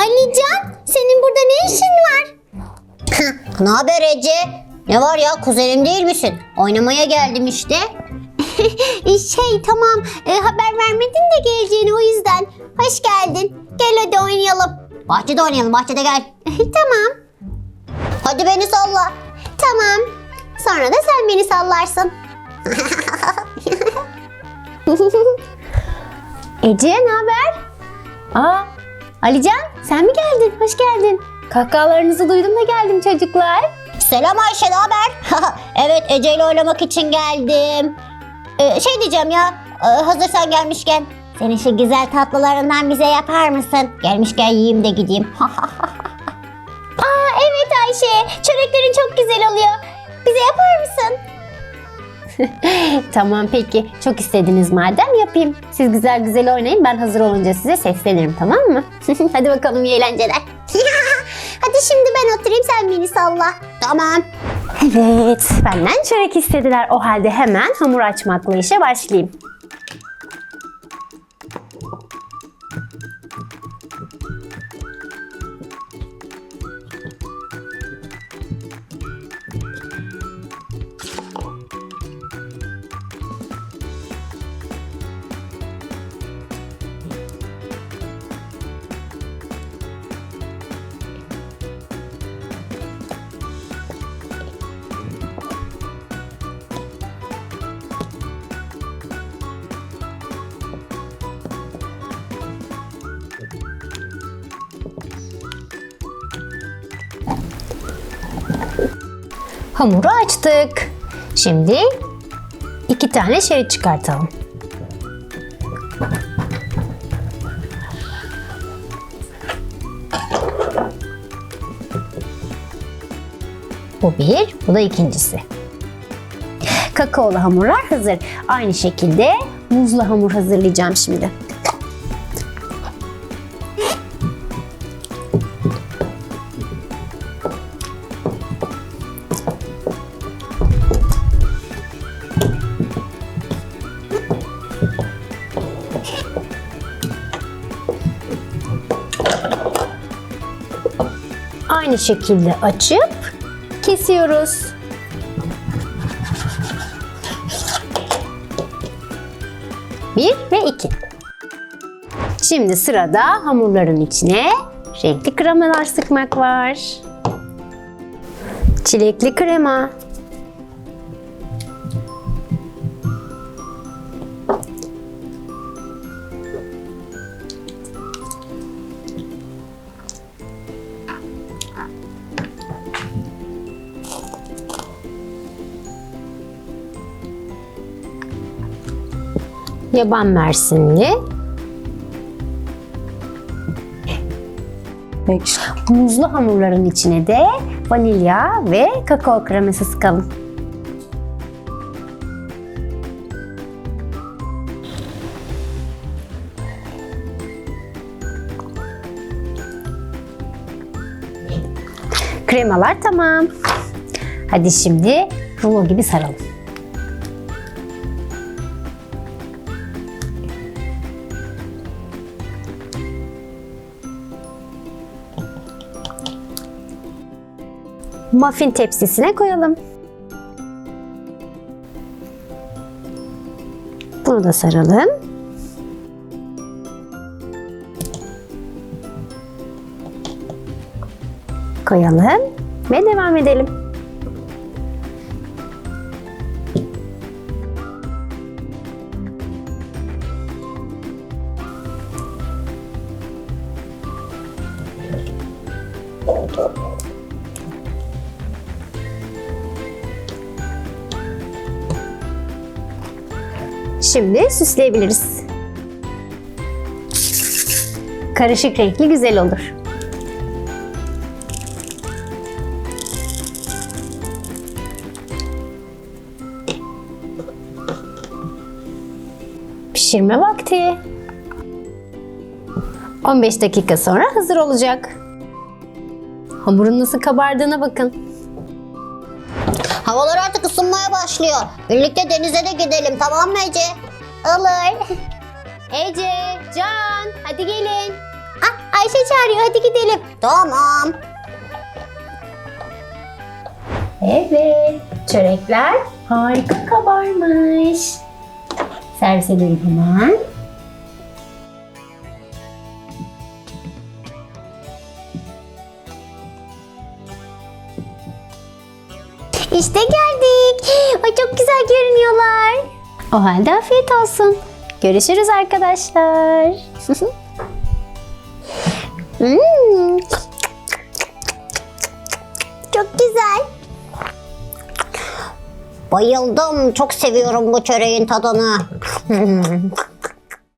Alican senin burada ne işin var? ne haber Ece? Ne var ya kuzenim değil misin? Oynamaya geldim işte. şey tamam e, haber vermedin de geleceğini o yüzden. Hoş geldin. Gel hadi oynayalım. Bahçede oynayalım bahçede gel. tamam. Hadi beni salla. Tamam. Sonra da sen beni sallarsın. Ece ne haber? Aa Alican sen mi geldin? Hoş geldin. Kahkahalarınızı duydum da geldim çocuklar. Selam Ayşe ne haber? evet Ece ile oynamak için geldim. Ee, şey diyeceğim ya e, hazır sen gelmişken senin şu güzel tatlılarından bize yapar mısın? Gelmişken yiyeyim de gideyim. Aa evet Ayşe çöreklerin çok güzel oluyor. Bize yapar mısın? Tamam peki. Çok istediniz madem yapayım. Siz güzel güzel oynayın. Ben hazır olunca size seslenirim tamam mı? Hadi bakalım iyi eğlenceler. Hadi şimdi ben oturayım sen beni salla. Tamam. Evet. Benden çörek istediler. O halde hemen hamur açmakla işe başlayayım. Hamuru açtık. Şimdi iki tane şerit çıkartalım. Bu bir, bu da ikincisi. Kakaolu hamurlar hazır. Aynı şekilde muzlu hamur hazırlayacağım şimdi. Aynı şekilde açıp kesiyoruz. Bir ve iki. Şimdi sırada hamurların içine renkli kremalar sıkmak var. Çilekli krema. Yaban mersinli. Muzlu hamurların içine de vanilya ve kakao kreması sıkalım. Kremalar tamam. Hadi şimdi rulo gibi saralım. Muffin tepsisine koyalım. Bunu da saralım. Koyalım ve devam edelim. Şimdi süsleyebiliriz. Karışık renkli güzel olur. Pişirme vakti. 15 dakika sonra hazır olacak. Hamurun nasıl kabardığına bakın. Havalar artık ısınmaya başlıyor. Birlikte denize de gidelim tamam mı Ece? Olur. Ece, Can, hadi gelin. Ah, Ayşe çağırıyor hadi gidelim. Tamam. Evet, çörekler harika kabarmış. Servis edelim hemen. İşte geldik. Ay çok güzel görünüyorlar. O halde afiyet olsun. Görüşürüz arkadaşlar. Hmm. Çok güzel. Bayıldım. Çok seviyorum bu çöreğin tadını.